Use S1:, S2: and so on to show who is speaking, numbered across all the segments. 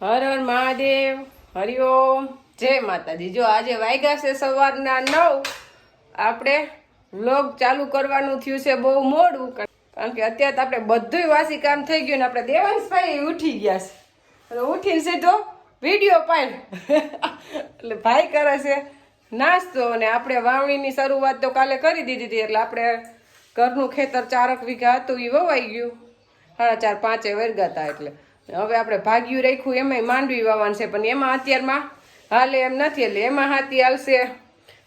S1: હર હર મહાદેવ હરિઓમ જય માતાજી. જો આજે વાગ્યા છે સવારના નવ. આપણે વ્લોગ ચાલુ કરવાનું થયું છે બહુ મોડું, કારણ કે અત્યારે તો આપણે બધુંય વાસી કામ થઈ ગયું ને આપણે દેવાંશભાઈ ઉઠી ગયા છે. એટલે ઉઠીને સીધો વીડિયો પાડ એટલે ભાઈ કરે છે નાસ્તો અને આપણે વાવણીની શરૂઆત તો કાલે કરી દીધી હતી, એટલે આપણે ઘરનું ખેતર ચારક વીઘા હતું એ વવાઈ ગયું. સાડા ચાર પાંચે વર્ગાતા એટલે. હવે આપણે ભાગ્યું રાખ્યું એમાંય માંડવી વાવવાનું છે પણ એમાં અત્યારમાં હાલે એમ નથી એટલે એમાં હાથી હાલશે.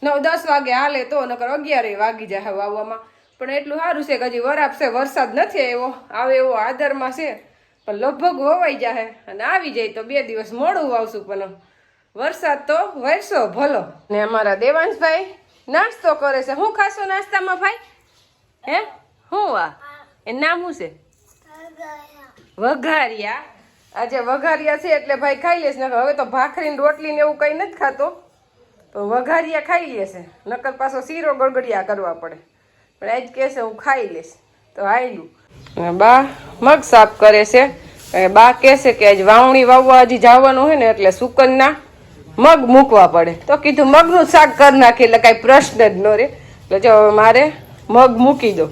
S1: નવ દસ વાગે હાલે તો નકર અગિયારે વાગી જાય વાવવામાં. પણ એટલું સારું છે કે હજી વરાપ છે વરસાદ નથી આવ્યો આવે એવો આદરમાં છે પણ લગભગ વવાઈ જાય અને આવી જાય તો બે દિવસ મોડું વાવશું પણ વરસાદ તો વરસો ભલો. ને અમારા દેવાંશભાઈ નાસ્તો કરે છે. હું ખાશો નાસ્તામાં ભાઈ? હે? હું આ? એ નામ શું છે? વઘારિયા. આજે વઘારિયા છે એટલે ભાઈ ખાઈ લેશે. નકર હવે તો ભાખરીને રોટલી ને એવું કંઈ નથી ખાતો. તો વઘારિયા ખાઈ લેશે. નકર પાછો શીરો ગળગડિયા કરવા પડે. પણ આજ કહેશે હું ખાઈ લઈશ. તો આયલું બા મગ સાફ કરે છે. બા કહેશે કે આજ વાવણી વાવવા હજી જવાનું હોય ને એટલે સુકનના મગ મૂકવા પડે. તો કીધું મગનું શાક કરી નાખી એટલે કાંઈ પ્રશ્ન જ ન રહે. એટલે જો મારે મગ મૂકી દો.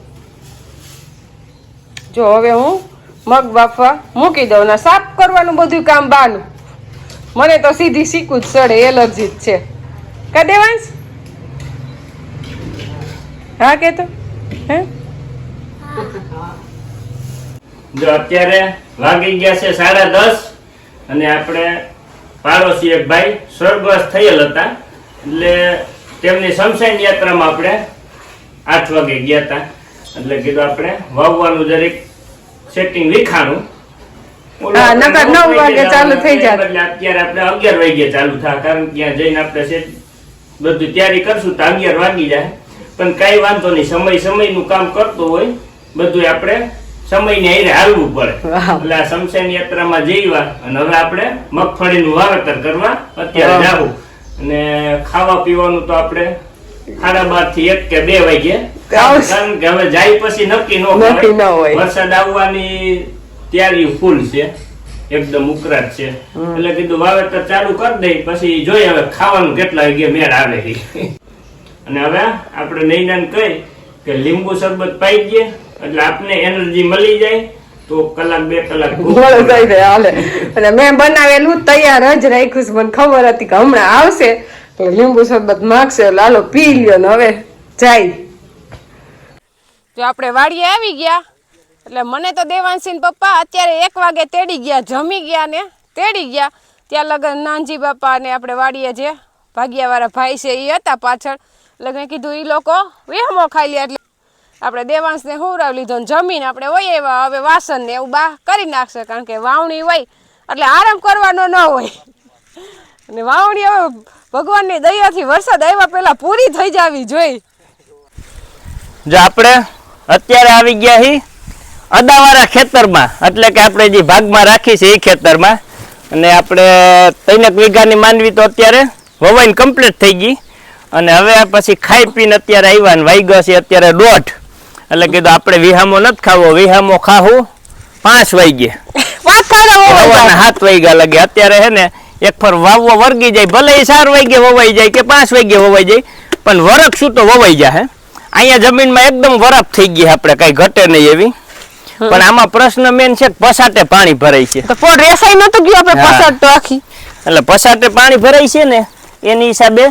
S1: જો હવે હું મગ બાફવા મૂકી દઉં ને સાફ કરવાનું બધું કામ બાનું. મને તો સીધી શીખું જ સડે, એલર્જી જ છે. કા દેવાંશ? હા, કે તો? હે?
S2: જો અત્યારે વાગી ગયા છે સાડા દસ અને આપણે પાડોશી એક ભાઈ સ્વર્ગવાસ થયેલ હતા. એટલે તેમની શમશાન યાત્રામાં આપણે આઠ વાગે ગયા હતા. એટલે કીધું આપણે વાવવાનું જરીક સેટિંગ વિખાણું
S1: હા, નકર નવ વાગે ચાલુ થઈ જાત.
S2: એટલે અત્યારે આપણે અગિયાર વાગે ચાલુ થાય કારણ કે ત્યાં જઈને આપણે સેટ બધું તૈયારી કરશું તો અગિયાર વાગી જાય પણ કઈ વાંધો નહીં સમય સમયનું કામ કરતો હોય બધું આપણે સમયને હારે હાલવું પડે. એટલે આ શમશાન યાત્રામાં જઈવા અને હવે આપણે મગફળીનું વાવેતર કરવા અત્યારે. જાવું અને ખાવા પીવાનું તો આપણે સાડા બારથી એક કે બે વાગે
S1: આવશે.
S2: કારણ કે હવે જાય પછી નક્કી ન
S1: નક્કી ન હોય.
S2: વરસાદ આવવાની તૈયારી ફૂલ છે. એકદમ ઉકળાટ છે. એટલે કીધું વાવેતર ચાલુ કરી દઈ પછી જોઈએ હવે ખાવાનું કેટલા વાગે મેળ આવે અને હવે આપણે નૈનાને કહી કે લીંબુ શરબત પાઈ ગયે એટલે આપને એનર્જી મળી જાય તો કલાક બે કલાક
S1: હાલે. અને મેં બનાવેલું તૈયાર જ રાખ્યું છે. મને ખબર હતી કે હમણાં આવશે લીંબુ શરબત માગશે લાલો પી લ્યો ને હવે જાય. જો આપણે વાડીએ આવી ગયા, એટલે મને તો દેવાંશીન પપ્પા અત્યારે એક વાગે તેડી ગયા, જમી ગયા ને તેડી ગયા. ત્યાં લગન નાનજી બાપા ને આપણે વાડીએ જે ભાગ્યાવાળા ભાઈ છે એ હતા પાછળ. એટલે મેં કીધું એ લોકો વેહમો ખાઈ લે એટલે આપણે દેવાંશને હુવરાવી લીધો ને જમીન આપણે હોય એવા, હવે વાસણ ને એવું બા કરી નાખશે, કારણ કે વાવણી હોય, એટલે આરામ કરવાનો ન હોય. અને વાવણી હવે ભગવાનની દયાથી વરસાદ આવ્યા પહેલાં પૂરી થઈ જાવી જોઈ.
S2: જો આપણે અત્યારે આવી ગયા હી અદાવાળા ખેતરમાં. એટલે કે આપણે જે ભાગમાં રાખી છે એ ખેતરમાં. અને આપણે ત્રણેક વીઘાની માંડવી તો અત્યારે વવાઈને કમ્પ્લીટ થઈ ગઈ. અને હવે પછી ખાઈ પીને અત્યારે આવ્યા ને વાગ્યો છે અત્યારે દોઢ. એટલે કીધું આપણે વિહામો નથી ખાવો વિહામો ખાવું પાંચ વાગે સવારના સાત વાગ્યા લાગે. અત્યારે હે ને એક ફર વાવવો વર્ગી જાય. ભલે એ ચાર વાગે વવાઈ જાય કે પાંચ વાગે વવાઈ જાય. પણ વરખ શું તો વવાઈ જાય અહીંયા જમીનમાં એકદમ વરાપ થઈ ગઈ આપણે કઈ ઘટે નહીં એવી. પણ આમાં પ્રશ્ન મેન છે કે પસાટે પાણી ભરાય છે.
S1: તો પણ રેસાઈ નતું ગયું આપણે પસાટ તો આખી.
S2: એટલે પસાટે પાણી ભરાય છે ને એની હિસાબે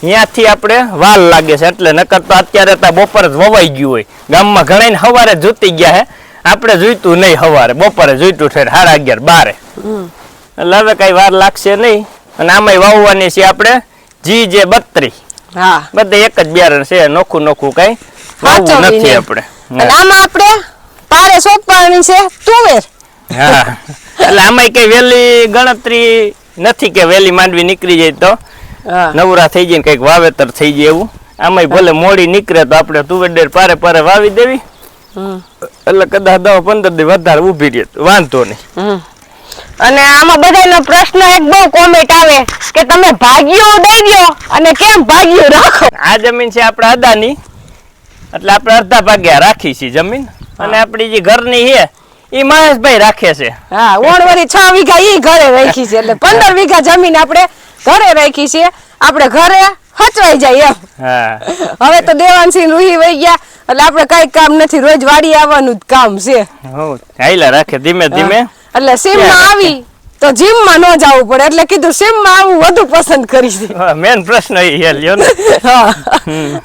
S2: ત્યાંથી આપણે વાલ લાગે છે. એટલે નકર તો અત્યારે તો બપોરે જ વવાઈ ગયું હોય. ગામમાં ઘણા સવારે જોતી ગયા હે આપણે જોઈતું નહીં સવારે બપોરે જોઈતું છે સાડા અગિયાર બારે. એટલે હવે કઈ વાર લાગશે નહીં. અને આમાંય વાવવાની છે આપણે જી જે બત્રી
S1: હા.
S2: બધે એક જ બિયારણ છે નોખું નોખું કઈ વાવવું નથી આપણે.
S1: આમાં આપણે પારે સોંપવાની છે તુવેર.
S2: હા. એટલે આમાંય કઈ વેલી ગણતરી નથી કે વેલી માંડવી નીકળી જાય તો. નવરા થઈ જાય કંઈક વાવેતર થઈ જાય એવું. આમાંય ભલે મોડી નીકળે તો આપણે તુવેર પારે પારે વાવી દેવી. એટલે કદાચ દસ પંદર દી વધારે ઊભી રહે વાંધો નહીં.
S1: અને આમાં બધાનો પ્રશ્ન એક બહુ કોમેન્ટ આવે કે તમે ભાગ્યો દઈ દો અને કેમ ભાગ્યો રાખો?
S2: આ જમીન છે આપણે અદાની. એટલે આપણે અડધા ભાગ્યા રાખી છે જમીન. અને આપણી જે ઘરની છે ઈ મહેશભાઈ રાખે છે.
S1: હા ઓણવરી છ વીઘા ઈ ઘરે રાખી છે. એટલે પંદર વીઘા જમીન આપણે ઘરે રાખી છે. આપણે ઘરે હચવાઈ જાય એમ.
S2: હા.
S1: હવે તો દેવાનસિંહ રૂહી વહી ગયા. એટલે આપણે કઈ કામ નથી. રોજ વાડી આવવાનું જ કામ છે.
S2: હો હાઈલા રાખે ધીમે ધીમે.
S1: એટલે સીમમાં આવી તો જીમમાં ન જવું પડે. એટલે કીધું સીમમાં આવું વધુ પસંદ કરી છે
S2: મેન પ્રશ્ન એ છે લ્યો ને.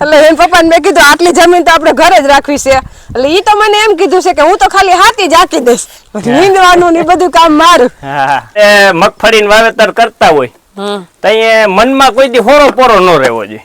S1: એટલે એના પપ્પાને મેં કીધું આટલી જમીન તો આપણે ઘરે જ રાખવી છે. એટલે ઈ તો મને એમ કીધું છે કે હું તો ખાલી હાથી જ આકી દઈશ. નીંદવાનું ને બધું કામ મારું.
S2: મગફળી એ મગફળીનું વાવેતર કરતા હોય તો એ મનમાં કોઈ દી હોરો પોરો ન રહેવો જોઈએ.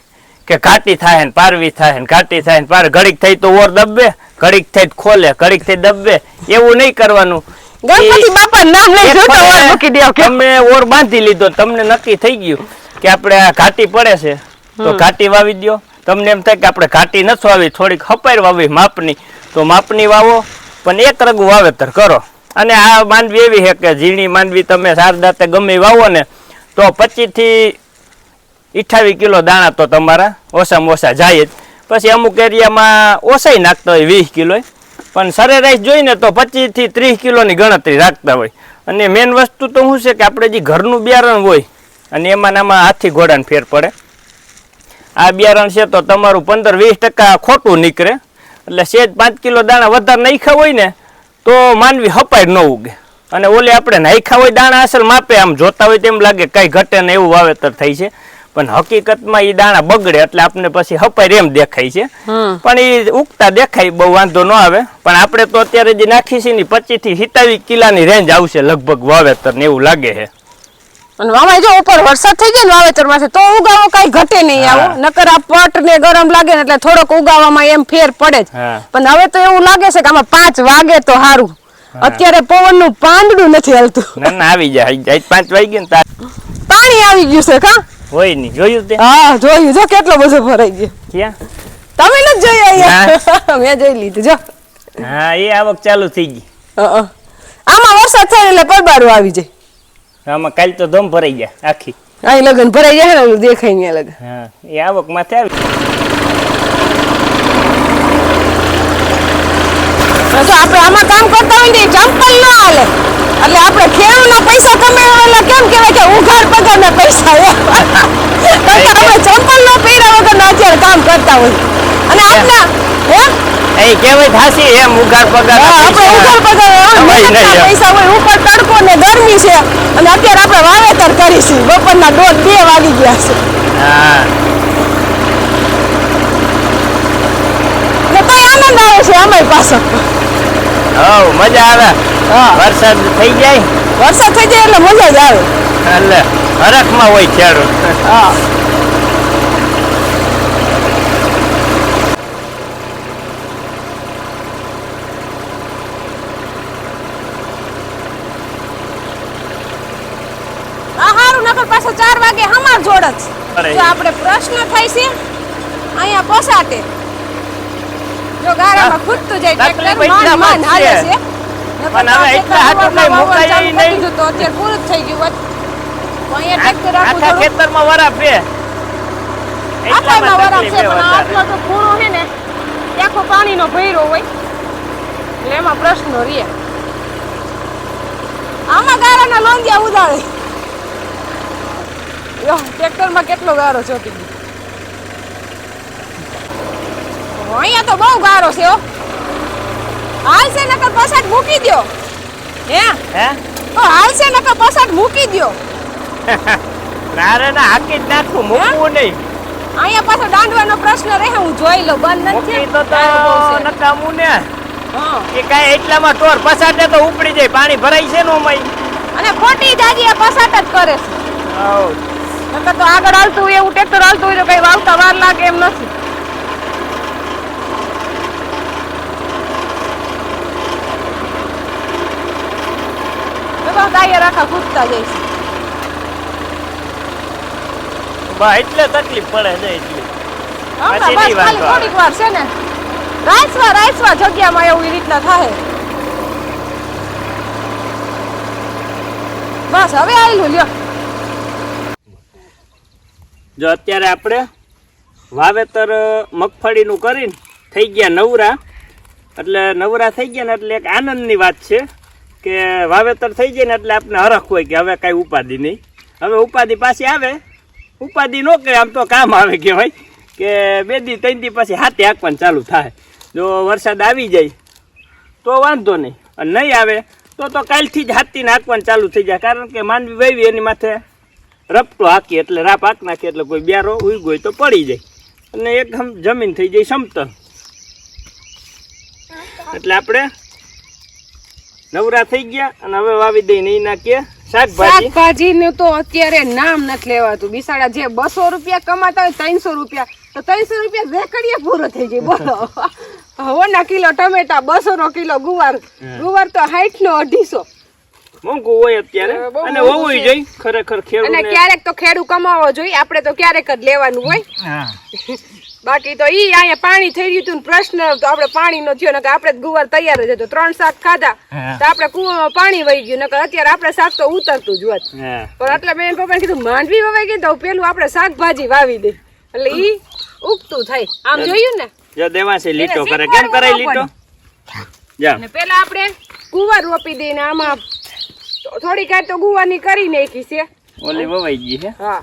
S2: કે ઘાટી થાય ને પારવી થાય ને ઘાટી થાય ને પાર ઘડીક થઈ તો ઓર દબે ઘડીક થઈ ખોલે ઘડીક થઈ દબે. એવું નહીં કરવાનું.
S1: ગણપતિ બાપા નામ લઈ જોતો ઓર મૂકી દો કે.
S2: અમે ઓર બાંધી લીધો તમને નક્કી થઈ ગયું કે આપણે આ ઘાટી પડે છે. તો ઘાટી વાવી દો તમને એમ થાય કે આપણે ઘાટી ન વાવી થોડીક હપાર વાવી માપની. તો માપની વાવો પણ એક રગુ વાવેતર કરો. અને આ માંડવી એવી છે કે ઝીણી માંડવી તમે સારદાતે ગમે વાવો ને તો પચીસથી અઠાવીસ કિલો દાણા તો તમારા ઓછામાં ઓછા જાય જ. પછી અમુક એરિયામાં ઓછાઈ નાખતા હોય વીસ કિલો પણ સરેરાશ જોઈને તો પચીસથી ત્રીસ કિલોની ગણતરી રાખતા હોય. અને મેઇન વસ્તુ તો શું છે કે આપણે જે ઘરનું બિયારણ હોય, અને એમાં આમાં હાથી ઘોડાને ફેર પડે. આ બિયારણ છે તો તમારું પંદર વીસ ટકા ખોટું નીકળે. એટલે સેજ પાંચ કિલો દાણા વધારે નાખ્યા હોય ને, તો માનવી હપાય ન ઉગે. અને ઓલે આપણે નાખ્યા હોય, દાણા અસલ માપે આમ જોતા હોય તેમ લાગે કંઈ ઘટે ને એવું વાવેતર થાય છે. પણ હકીકતમાં એ દાણા બગડે એટલે આપણે પછી હપાય એમ દેખાય છે. પણ એ ઉગતા દેખાય બહુ વાંધો ન આવે. પણ આપણે તો અત્યારે જે નાખી છે ને પચીસથી સિત્તાવીસ કિલાની રેન્જ આવશે લગભગ વાવેતર ને એવું લાગે છે.
S1: અને મામા જો ઉપર વરસાદ થઈ જાય ને વાવેતરમાંથી તો ઉગાવો કઈ ઘટે નહીં આવો. નકર આ પટ ને ગરમ લાગે ને એટલે થોડોક ઉગાવામાં એમ ફેર પડે જ. પણ હવે તો એવું લાગે છે કે આમાં પાંચ વાગે તો સારું અત્યારે પવનનું પાંદડું નથી હાલતું.
S2: ના આવી જાય પાંચ વાગી ને તાર
S1: પાણી આવી ગયું છે કા?
S2: હોય નહીં. જોયું તે?
S1: હા જોયું. જો કેટલો બધો ભરાઈ ગયો.
S2: ક્યાં?
S1: તમે નથી જોઈ અહીંયા મેં જોઈ લીધું. જો.
S2: હા એ આવક ચાલુ થઈ ગઈ.
S1: આમાં વરસાદ થાય એટલે પરબારું આવી જાય.
S2: આમાં કાલ તો ધમ ભરાઈ ગયા આખી.
S1: અહીં લગન ભરાઈ ગયા ને દેખાય ને લગન.
S2: હા એ આવક માથે આવી
S1: તો આપણે આમાં કામ કરતા હોય ને ચંપલ ન હાલે. એટલે આપણે ખેડૂતના પૈસા કમાવેલા કેમ કહેવાય કે ઉઘાડ પગારના પૈસા એમ. આપણે ચંપલ નો પહેર્યા વગરના અત્યારે કામ કરતા હોય. અને આપના હે?
S2: એ કેવાય એમ ઉઘાડ પગાર
S1: આપણે ઉઘાડ પગાર પૈસા હોય ઉપર તડકો ને ગરમી છે. અને અત્યારે આપણે વાવેતર કરીશું. બપોરના દોઢ બે વાગી ગયા છે.
S2: હા.
S1: તો આનંદ આવે છે અમારી
S2: હવ મજા આવે. વરસાદ થઈ જાય?
S1: વરસાદ થઈ જાય એટલે મજા જ આવે.
S2: એટલે હરખમાં હોય ખેડૂત.
S1: હા. પાછો ચાર વાગે હમાર જોડ જ. જો આપણે પ્રશ્ન થાય છે અહીંયા પોસાટે. જો ગારામાં ખૂટતું જાય ટ્રેક્ટર માન માન હાલે
S2: છે.
S1: છે નકર
S2: પણ હવે એટલા હાટું કઈ મુકાય
S1: ચાલુ
S2: ઈ
S1: કરી
S2: નહીં.
S1: તો અત્યારે પૂરું થઈ ગયું હોત. તો અહીંયા ટ્રેક્ટર રાખવું
S2: આખા ખેતરમાં વરા પે
S1: આટલામાં વરાપ છે પણ આટલો તો ખૂણો છે ને આખો પાણીનો ભર્યો હોય. એટલે એમાં પ્રશ્ન રહે. આમાં ગારાના લોંદિયા ઉદાડે યો ટ્રેક્ટરમાં કેટલો ગારો ચોટી ગયો. અહીંયા તો બહુ ગારો છે હો. હાલ છે નકર પસાટ મૂકી દ્યો. હે?
S2: હે?
S1: તો હાલ છે નકર પસાટ મૂકી દ્યો.
S2: ના રે ના હાકી જ નાખું મૂકવું નહીં.
S1: અહીંયા પાછો દાંડવાનો પ્રશ્ન રહે હું જોઈ લઉં. બંધ નથી
S2: તો તો. નકામું ને. કે કાંઈ એટલામાં ટોર પસાટે તો ઉપડી જાય પાણી ભરાય છે નો મય
S1: અને ખોટી દાદી આ પસાટ જ કરે છે.
S2: હવ.
S1: નકર તો આગળ હાલતું એવું ટ્રેક્ટર હાલતું હોય તો કઈ વાવતા વાર લાગે એમ નથી. તો બસ આખા ફૂટતા જઈશ
S2: બા એટલે તકલીફ પડે છે એટલી. પછી
S1: ખાલી થોડીક વાર છે ને. રાઈસવા રાઈસવા જગ્યામાં એવું રીતના થાય. બસ હવે આવેલું લ્યો.
S2: જો અત્યારે આપણે વાવેતર મગફળીનું કરીને થઈ ગયા નવરા. એટલે નવરા થઈ ગયા ને એટલે એક આનંદની વાત છે. કે વાવેતર થઈ જાય ને એટલે આપણે હરખ હોય કે હવે કાંઈ ઉપાધિ નહીં. હવે ઉપાધિ પાછી આવે. ઉપાધિ ન કહે આમ તો કામ આવે કહેવાય કે બે દી, ત્રણ દી પછી હાથે હાંકવાનું ચાલુ થાય. જો વરસાદ આવી જાય, તો વાંધો નહીં. અને નહીં આવે, તો તો કાલથી જ હાથથી હાંકવાનું ચાલુ થઈ જાય. કારણ કે માનવી વાવી, એની માથે રપટો હાકી, એટલે રાપ હાક નાખી, એટલે કોઈ બ્યારો ઉઈ હોય તો પડી જાય. અને એકદમ જમીન થઈ જાય સમતલ. એટલે આપણે નવરા થઈ ગયા અને હવે વાવી દઈને નહીં નાખીએ શાકભાજી.
S1: શાકભાજી નું તો અત્યારે નામ નથી લેવાતું. બિસાડા જે બસો રૂપિયા કમાતા હોય ત્રણસો રૂપિયા. તો ત્રણસો રૂપિયા વેકડીએ પૂરો થઈ જાય. બોલો. હવના કિલો ટમેટા બસો નો કિલો ગુવાર. ગુવાર તો સાઠ નો અઢીસો.
S2: મોંઘું હોય અત્યારે. અને હોવું. જોઈએ ખરેખર
S1: અને ક્યારેક તો ખેડૂ કમાવો જોઈએ. આપણે તો ક્યારેક જ લેવાનું હોય.
S2: હા.
S1: બાકી તો ઈ અહીંયા પાણી થઈ રહ્યું હતું પ્રશ્ન તો આપણે પાણી નો થયો નકર આપણે ગુવાર તૈયાર જ હતો. ત્રણ શાક ખાધા તો આપણે કુવામાં પાણી વહી ગયું નકર અત્યારે આપણે શાક તો ઉતરતું જ હોત. પણ એટલે મેં પપ્પાને કીધું માંડવી વવાઈ ગઈ તો પેલું આપણે શાકભાજી વાવી દે. એટલે ઈ ઉગતું થાય. આમ જોયું ને?
S2: જો દેવાસી લીટો કરે. કેમ
S1: કરે
S2: લીટો? જા.
S1: ને પેલા આપણે ગુવાર રોપી દઈને આમાં. થોડી કાંઈ તો ગુવાની કરી નાખી છે.
S2: ઓલી વવાઈ ગઈ છે.
S1: હા.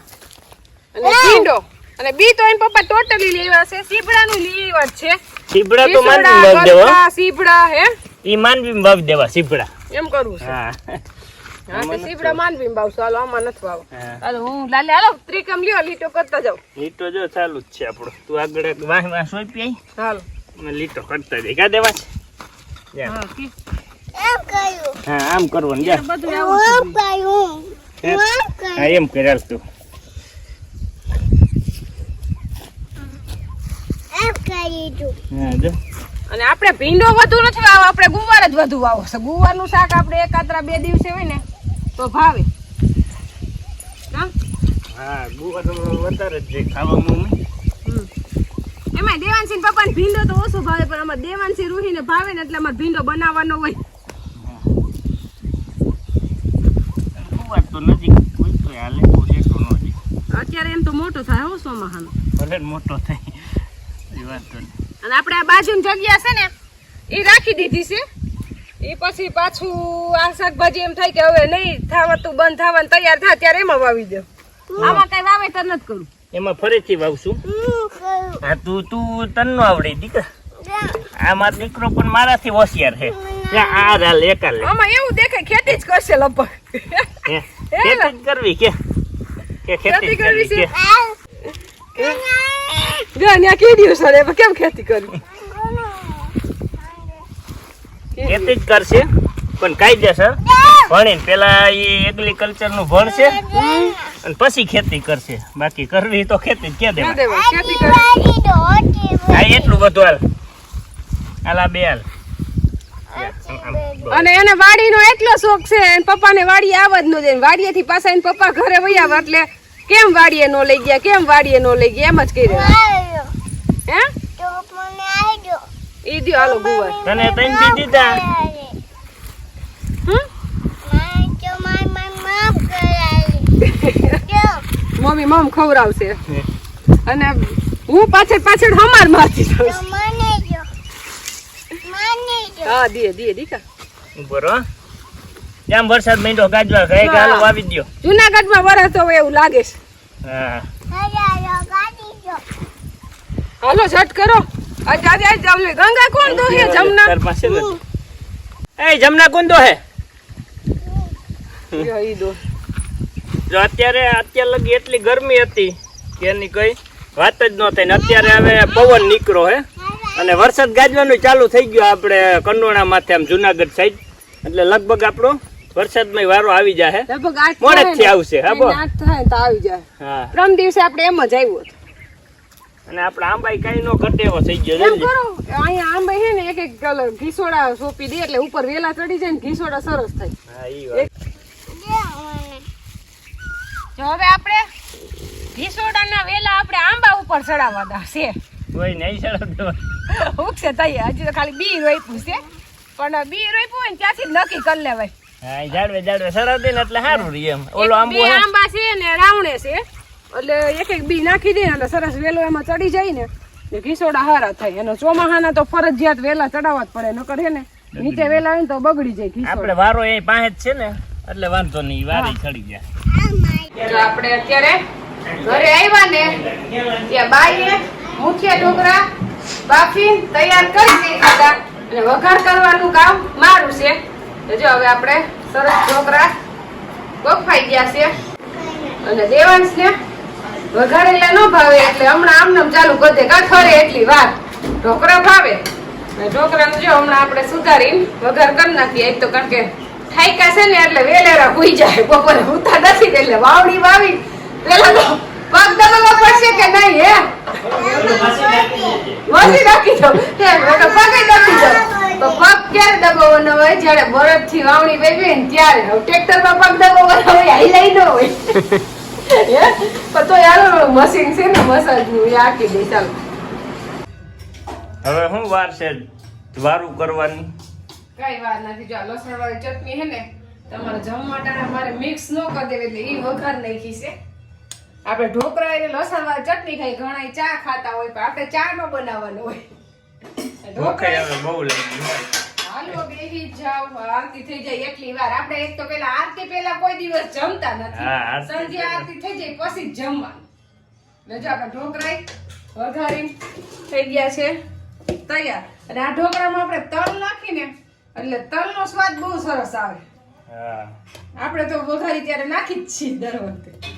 S1: અને ભીંડો. અને બી તો એમ પપ્પા ટોટલી લેવા છે. સીબડાનું લીવર છે.
S2: સીપડા તો માન વાવી દેવા.
S1: સીબડા હે?
S2: ઈ માન બી ભાવ દેવા સીપડા
S1: એમ કરું છે.
S2: હા.
S1: હા તો સીબડા માંડવી બાવશું હાલો આમાં નથી વાવ. હાલો હું લાલે હાલો ત્રિકમ લ્યો લીટો કરતા જાઉં
S2: લીટો જો ચાલુ જ છે આપણો. તું આગળ એક વાહ વાહ સોંપી આઈ
S1: હાલો.
S2: અને લીટો કરતા જઈ કા દેવા છે? જા.
S1: હા કી.
S2: હા આમ કરવાનું જા.
S1: બધું આવું છે.
S2: હા એમ કરાલ તું હા જો
S1: અને આપણે ભીંડો વધુ નથી વાવો આપણે ગુવાર જ વધુ વાવો છે. ગુવારનું શાક આપણે એકાત્રા બે દિવસે હોય ને તો ભાવે. હા?
S2: હા ગુવાર તો વધારે જ ખાવામાં.
S1: હમ. એમાંય પપ્પાને ભીંડો તો ઓછો ભાવે પણ અમારે દેવાંશી રૂહીને ભાવે ને એટલે અમારે ભીંડો બનાવવાનો હોય. અત્યારે એમ તો મોટો થાય હો સોમાહાનો.
S2: ભલે મોટો થાય. એ વાત નહીં.
S1: અને આપણે આ બાજુની જગ્યા છે ને એ રાખી દીધી છે. એ પછી પાછું આ શાકભાજી એમ થાય કે હવે નહીં થાવતું બંધ થવાનું તૈયાર થાય ત્યારે એમાં વાવી દો આમાં કઈ વાવેતર નથી કરું.
S2: એમાં ફરીથી વાવશું. હા તું તું તન નો આવડે દીકરા. આ મારો દીકરો પણ મારાથી હોશિયાર છે. આ રા લેકા લે
S1: આમાં એવું દેખાય ખેતી જ કરશે
S2: હે, ખેતી જ કરવી કે? કે ખેતી કરવી કે?
S1: ત્યાં કીધું સર એમાં કેમ ખેતી કરવી
S2: ખેતી જ કરશે. પણ કાયદેસર ભણીને પેલા એ એગ્રીકલ્ચરનું ભણશે અને પછી ખેતી કરશે. બાકી કરવી તો ખેતી કે દેવા હા એટલું બધું હાલ. હાલા બે હાલ.
S1: અને એને વાડીનો એટલો શોખ છે પપ્પાને વાડી આવવા જ ન દે વાડીએથી પાછા એને પપ્પા ઘરે વહી એટલે કેમ વાડીએ નો લઈ ગયા? કેમ વાડીએ નો લઈ ગયા? એમ જ કહી રહ્યા હે? ઈ દ્યો હાલો ગુવાર.
S2: તને તૈન દી દીધા.
S1: મમ્મી મમ ખવડાવશે. અને હું પાછળ પાછળ હમારમાંથી જાઉં હા દીએ દીએ દીકા.
S2: રહો. જેમ વરસાદ મહિનો ગાજવા ગયે કે હાલો વાવી દ્યો.
S1: જુનાગઢમાં વરસ તો એવું લાગે છે.
S2: હા.
S1: હાલો સટ કરો. આજ ગંગા કોણ દો હે જમના.
S2: તાર પાસે એ જમના કોણ દો હે
S1: ઈ દો.
S2: જો અત્યારે અત્યાર લગી એટલી ગરમી હતી કે એની કઈ વાત જ ન થઈ ને અત્યારે હવે પવન નીકળો હે. અને વરસાદ ગાજવાનું ચાલુ થઈ ગયો આપણે કંડોણા માથે આમ જુનાગઢ સાઈડ એટલે લગભગ આપણો વરસાદમાં વારો આવી જાય મોડેકથી
S1: થાય
S2: આવશે, હા, બોલ.
S1: થાય તો આવી જાય.
S2: હા.
S1: પ્રમ દિવસે આપણે એમ જ આવ્યો
S2: અને આપણે આંબાઈ કઈ નો ઘટે એવો થઈ ગયો
S1: એમ. કરો અહીંયા આંબાઈ છે ને એક એક કલર ઘીસોડા સોપી દે એટલે ઉપર વેલા ચડી જાય ને ઘીસોડા સરસ થાય.
S2: હા ઈ વાત.
S1: જો હવે આપણે ઘીસોડાના વેલા આપણે આંબા ઉપર ચડાવવાના છે.
S2: કોઈ નહીં ચડાવ
S1: ઉગશે તૈયાર હજી તો ખાલી બી રોપ્યું છે. પણ બી રોપ્યું હોય ને ત્યાંથી નક્કી કરી લેવાય.
S2: હા જાડવે ઝાડવે દે ને એટલે સારું રહે એમ. ઓલો આંબો
S1: બે આંબા છે ને રાવણે છે. એટલે એક એક બી નાખી દે એટલે સરસ વેલો એમાં ચડી જાય ને. ને ઘીસોડા હારા થાય. એનો ચોમાહાના તો ફરજિયાત વેલા ચડાવવા જ પડે નકર હે ને નીચે વેલા આવે ને તો બગડી જાય ઘીસોડા.
S2: આપણે વારો એ પાસે જ છે ને એટલે વાંધો નહીં વારે ચડી ગયા.
S1: તો આપણે અત્યારે ઘરે આવ્યા ને ત્યાં બાઈએ મુઠિયા ઢોકળા બાફી તૈયાર કરી દીધા અને વઘાર કરવાનું કામ મારું છે. જો હવે ન ચાલુ બધે કા ખરે એટલી વાર. ઢોકળા ભાવે. અને ઢોકળાનું જો હમણાં આપણે સુધારીને વઘાર કરી નાખીએ. એક તો કારણ કે ઠાઈકા છે ને એટલે વેલેરા ભૂઈ જાય. બપોરે ઉતા નથી એટલે વાવડી વાવી. પેલા તો પગ દબાવવા પડશે કે નહીં હે? વસી રાખી દો. પગ નાખી દો. તો પગ ક્યારે દબાવવાનો હોય? જ્યારે બરફથી વાવણી વેવી ને ત્યારે. ટ્રેક્ટરમાં પગ દબાવવાનો હોય હાઈલાઈ ન હોય. પણ તો યાર મશીન છે ને મસાજનું એ આખી દે ચાલો.
S2: હવે શું વાર છે? વારું કરવાની?
S1: કઈ વાત નથી. જો આ લસણ વાળી ચટણી હે ને તમારે જમવા માટે મારે મિક્સ ન કરી દેવી એટલે ઈ વઘાર નાખી છે. આપણે ઢોકળા એટલે લસણ વાળી ચટણી ખાઈ ઘણા ચા ખાતા હોય પણ આપણે ચા નો બનાવવાનો હોય. ઢોકળા
S2: બહુ
S1: હાલો બેહી જાવ આરતી થઈ જાય એટલી વાર. આપણે એક તો પેલા આરતી પેલા કોઈ દિવસ જમતા નથી.
S2: આરતી
S1: સંજે આરતી થઈ જાય પછી જમવાનું. એટલે આપણે ઢોકળાઈ વઘારી થઈ ગયા છે. તૈયાર. અને આ ઢોકળામાં આપણે તલ નાખીને એટલે તલનો સ્વાદ બહુ સરસ આવે.
S2: આપડે
S1: આપણે તો વઘારી ત્યારે નાખી જ છીએ દર વખતે.